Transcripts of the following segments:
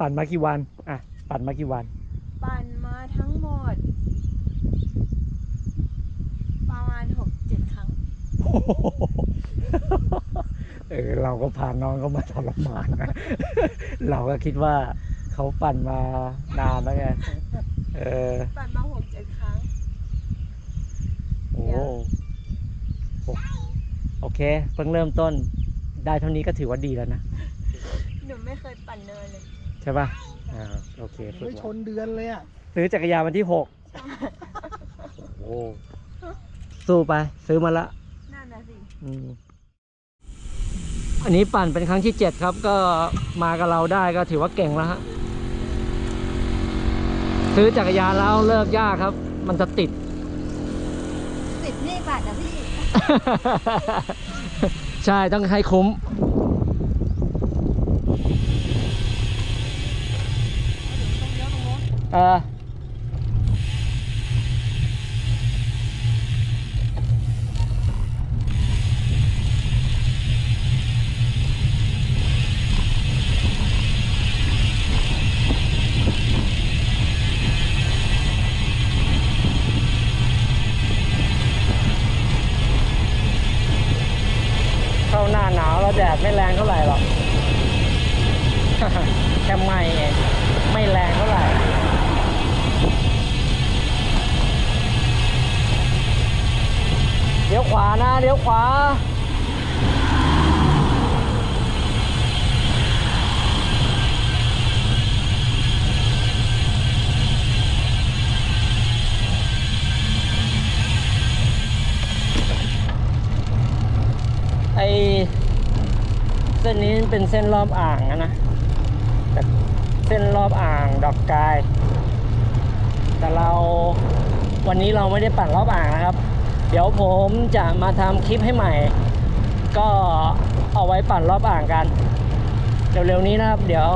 ปั่นมากี่วันอะปั่นมากี่วัน ปั่นมาทั้งหมด ประมาณหกเจ็ดครั้ง เออเราก็พาน้องเขามาทรมานนะ เราก็คิดว่าเขาปั่นมานานแล้วไง เออ ปั่นมาหกเจ็ดครั้ง โอ้โหโอเค เพิ่งเริ่มต้น ได้เท่านี้ก็ถือว่าดีแล้วนะ หนูไม่เคยปั่นเนินเลยใช่ป่ะอ่าโอเคฝึกไม่ชไว้นเดือนเลยอะซื้อจักรยานวันที่หกโอ้สู้ไป ซื้อมาละ นั่นนะสิ อืมอันนี้ปั่นเป็นครั้งที่เจ็ดครับ ก็มากับเราได้ก็ถือว่าเก่งแล้วฮะ ซื้อจักรยานแล้วเลิกยากครับ มันจะติด สิบนี่บาทนะพี่ ใช่ต้องให้คุ้ม เออเข้าหน้าหนาวแล้วแดดไม่แรงเท่าไหร่หรอก แค่ไม่เองไม่แรงเท่าไหร่ เดี๋ยวขวานะเดี๋ยวขวาไอเส้นนี้เป็นเส้นรอบอ่างนะนะแต่เส้นรอบอ่างดอกกาย แต่เราวันนี้เราไม่ได้ปั่นรอบอ่างนะครับ เดี๋ยวผมจะมาทำคลิปให้ใหม่ ก็เอาไว้ปั่นรอบอ่างกัน เร็วๆนี้นะครับ เดี๋ยว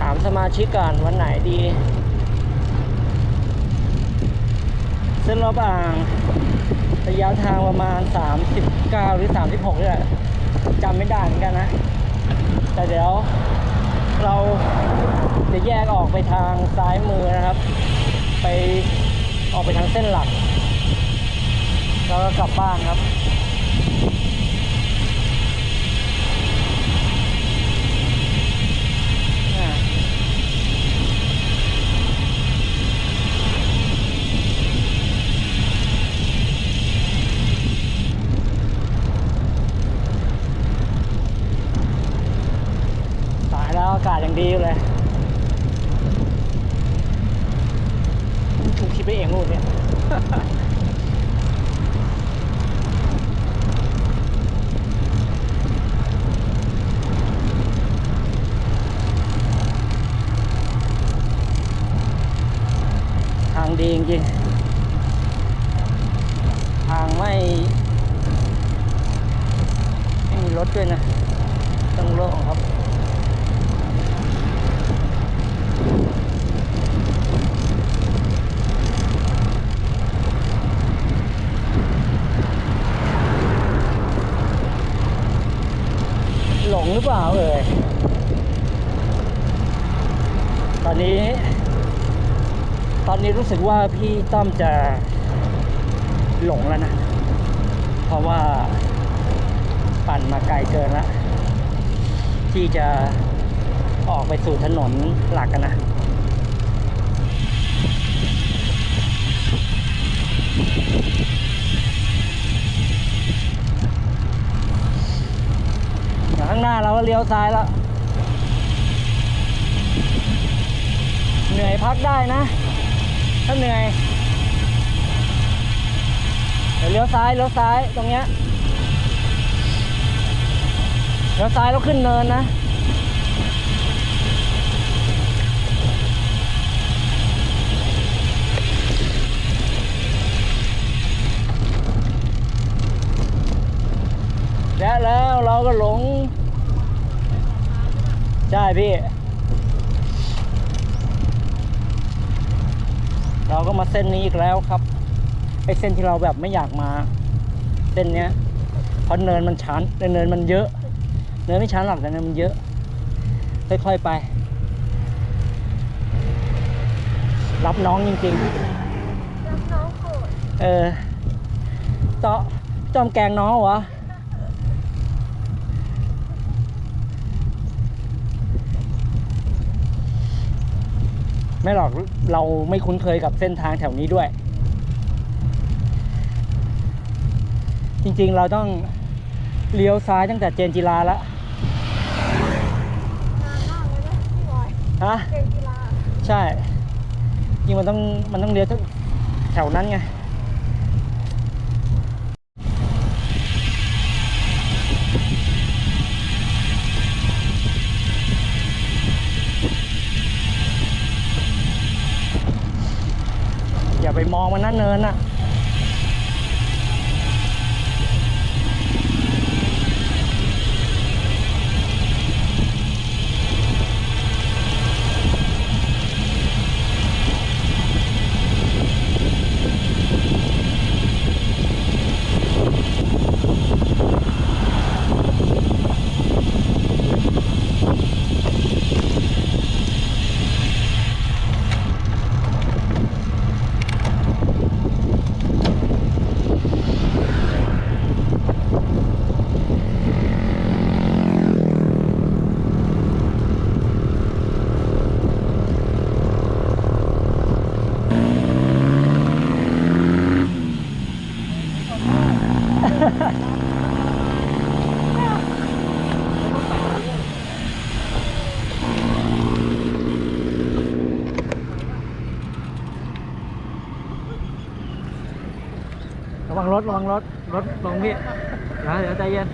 ถามสมาชิกก่อนวันไหนดี เส้นรอบอ่างระยะทางประมาณ 39 หรือ 36นี่แหละจำไม่ได้เหมือนกันนะ แต่เดี๋ยวเราจะแยกออกไปทางซ้ายมือนะครับ ไปออกไปทางเส้นหลัก แล้วก็กลับบ้านครับ อ่า ตายแล้วอากาศยังดีอยู่เลยกูคิดไปเองรูปเนี่ย ทางดีจริงๆ ทางไม่ ไม่มีรถด้วยนะ ต้องโล่งครับ หลงหรือเปล่าเอ่ย ตอนนี้ ต อนนี้รู้สึกว่าพี่ต้อมจะหลงแล้วนะ เพราะว่าปั่นมาไกลเกินล้วที่จะออกไปสู่ถนนหลักกันนะข้างหน้าเราก็เลี้ยวซ้ายแล้ว เหนื่อยพักได้นะ ถ้าเหนื่อยเดี๋ยวเลี้ยวซ้ายเลี้ยวซ้ายตรงเนี้ยเลี้ยวซ้ายแล้วขึ้นเนินนะและแล้วเราก็หลง ใช่พี่ ก็มาเส้นนี้อีกแล้วครับไอเส้นที่เราแบบไม่อยากมา เส้นเนี้ยเพราะเนินมันชันเนินมันเยอะ เนินไม่ชันหรอกแต่เนินมันเยอะ ค่อยๆไป รับน้องจริงๆรับน้องโกรธเออจอจอมแกงน้องเหรอ ไม่หรอกเราไม่คุ้นเคยกับเส้นทางแถวนี้ด้วย จริงๆเราต้องเลี้ยวซ้ายตั้งแต่เจนจิลาแล้วนานมากเลยนะพี่บอยฮะเกมกีฬาใช่ จริงมันต้องมันต้องเลี้ยวแถวนั้นไง มองมันนั่นเนินน่ะ ระวังรถระวังรถรถลงพี่เดี๋ยวเดี๋ยวใจเย็น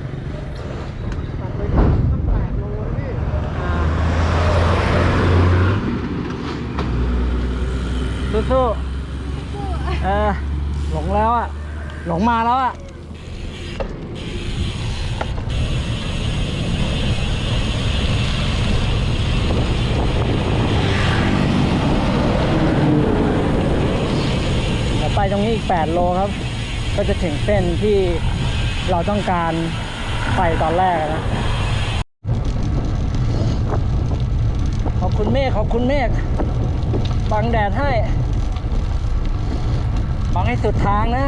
สู้ๆเออหลงแล้วอะ หลงมาแล้วอะ เดี๋ยวไป ตรงนี้อีก 8 โลครับ ก็จะถึงเส้นที่เราต้องการไปตอนแรกนะ ขอบคุณเมฆขอบคุณเมฆบังแดดให้ บังให้สุดทางนะ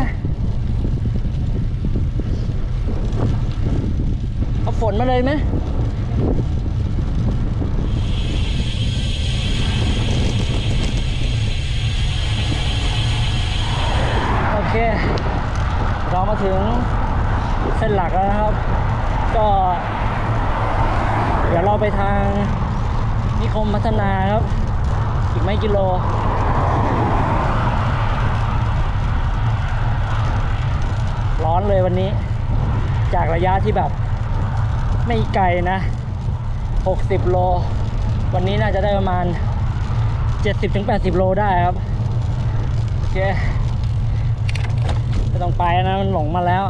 เอาฝนมาเลยไหมโอเค เรามาถึงเส้นหลักแล้วนะครับ ก็ เดี๋ยวเรา ไปทางนิคมพัฒนาครับ อีกไม่กิโลร้อนเลยวันนี้ จากระยะที่แบบไม่ไกลนะ 60 โล วันนี้น่าจะได้ประมาณ 70-80 โลได้ครับ โอเคไม่ต้องไปนะ มันหลงมาแล้ว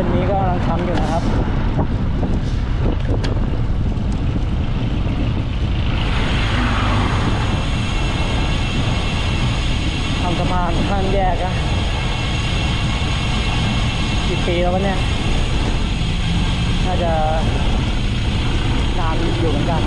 ส้นนี้ก็กำลังทำอยู่นะครับ ทำสะพานข้ามแยกอะกี่ปีแล้ววะเนี่ย น่าจะนานอยู่เหมือนกัน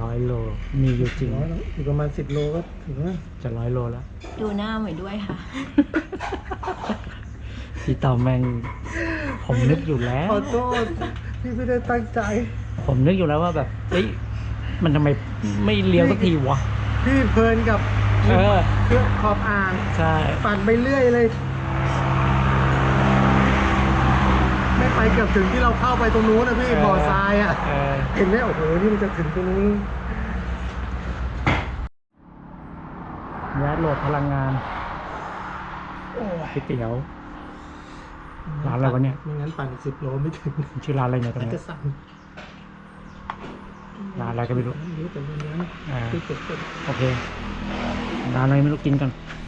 ร้ อยโล มีอยู่จริง ร้อยแล้วอีกประมาณสิบโลก็ถึงแล้วจะร้อยโลแล้วดูหน้าใหม่ด้วยค่ะ พี่ต่อแมง ผมนึกอยู่แล้ว ขอโทษพี่ไม่ได้ตั้งใจ ผมนึกอยู่แล้วว่าแบบเฮ้ยมันทำไมไม่เลี้ยวสักทีวะพี่เพลินกับเออเครื่องขอบอ่าง ใช่ ปั่นไปเรื่อยเลย ไม่ไปเกือบถึงที่เราเข้าไปตรงนู้นนะพี่เออบ่อทรายอะเออเห็นไหมโอ้โหนี่มันจะถึงตรงนู้นแวะโหลดพลังงานก๋วยเตี๋ยว ร้านอะไรวะเนี่ย ไม่งั้นปั่นสิบโลไม่ถึงชื่อร้านอะไรเนี่ยตรงแต่นี้ก็สั่งร้านอะไรก็ไม่รู้ รู้แต่วันนั้นอ่า ที่เกิดขึ้นโอเคร้านอะไรไม่รู้กินกันอ